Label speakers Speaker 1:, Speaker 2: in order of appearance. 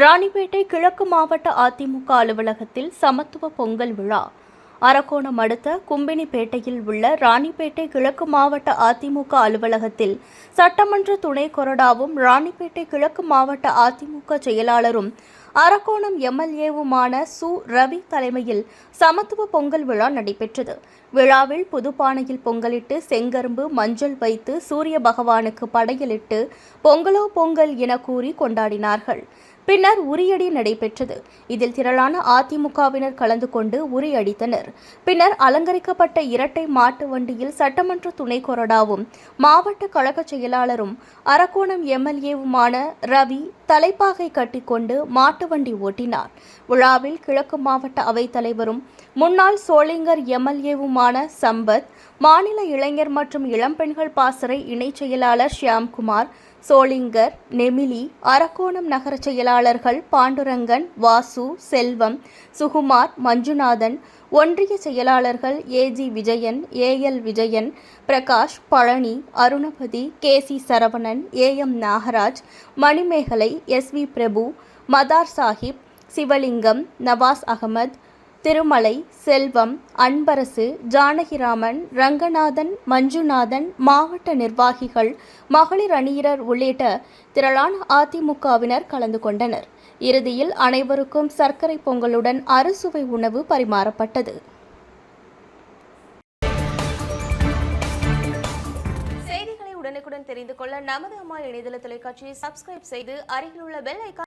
Speaker 1: ராணிப்பேட்டை கிழக்கு மாவட்ட அதிமுக அலுவலகத்தில் சமத்துவ பொங்கல் விழா. அரக்கோணம் அடுத்த கும்பினிப்பேட்டையில் உள்ள ராணிப்பேட்டை கிழக்கு மாவட்ட அதிமுக அலுவலகத்தில் சட்டமன்ற துணை கொறடாவும் ராணிப்பேட்டை கிழக்கு மாவட்ட அதிமுக செயலாளரும் அரக்கோணம் எம்எல்ஏவுமான சு. ரவி தலைமையில் சமத்துவ பொங்கல் விழா நடைபெற்றது. விழாவில் புதுப்பானையில் பொங்கலிட்டு செங்கரும்பு மஞ்சள் வைத்து சூரிய பகவானுக்கு படையலிட்டு பொங்கலோ பொங்கல் என கூறி கொண்டாடினார்கள். பின்னர் உரியடி நடைபெற்றது. இதில் திரளான அதிமுகவினர் கலந்து கொண்டு உரியடித்தனர் பின்னர் அலங்கரிக்கப்பட்ட இரட்டை மாட்டு வண்டியில் சட்டமன்ற துணை கொறடாவும் மாவட்ட கழக செயலாளரும் அரக்கோணம் எம்எல்ஏவுமான ரவி தலைப்பாகை கட்டிக்கொண்டு மாட்டு வண்டி ஓட்டினார். விழாவில் கிழக்கு மாவட்ட அவைத்தலைவரும் முன்னாள் சோளிங்கர் எம்எல்ஏவுமான சம்பத் மாநில இளைஞர் மற்றும் இளம்பெண்கள் பாசறை இணைச் செயலாளர் ஷியாம்குமார் சோளிங்கர் நெமிலி அரக்கோணம் நகர செயலாளர்கள் பாண்டுரங்கன் வாசு செல்வம் சுகுமார் மஞ்சுநாதன் ஒன்றிய செயலாளர்கள் A G Vijayan A L Vijayan Prakash Palani Arunapathi K C Saravanan A M Nagaraj Manimegalai S V Prabhu Madar Sahib Sivalingam Nawaz Ahmed Thirumalai Selvam Anbarasu Janakiraman Ranganathan Manjunathan மாவட்ட நிர்வாகிகள் மகளிர் அணியினர் உள்ளிட்ட திரளான அதிமுகவினர் கலந்து கொண்டனர். இறுதியில் அனைவருக்கும் சர்க்கரை பொங்கலுடன் அறுசுவை உணவு பரிமாறப்பட்டது.
Speaker 2: செய்திகளை உடனுக்குடன் தெரிந்து கொள்ள நமது அம்மா இணையதள தொலைக்காட்சியை சப்ஸ்கிரைப் செய்து அருகில் உள்ள பெல் ஐக்கான்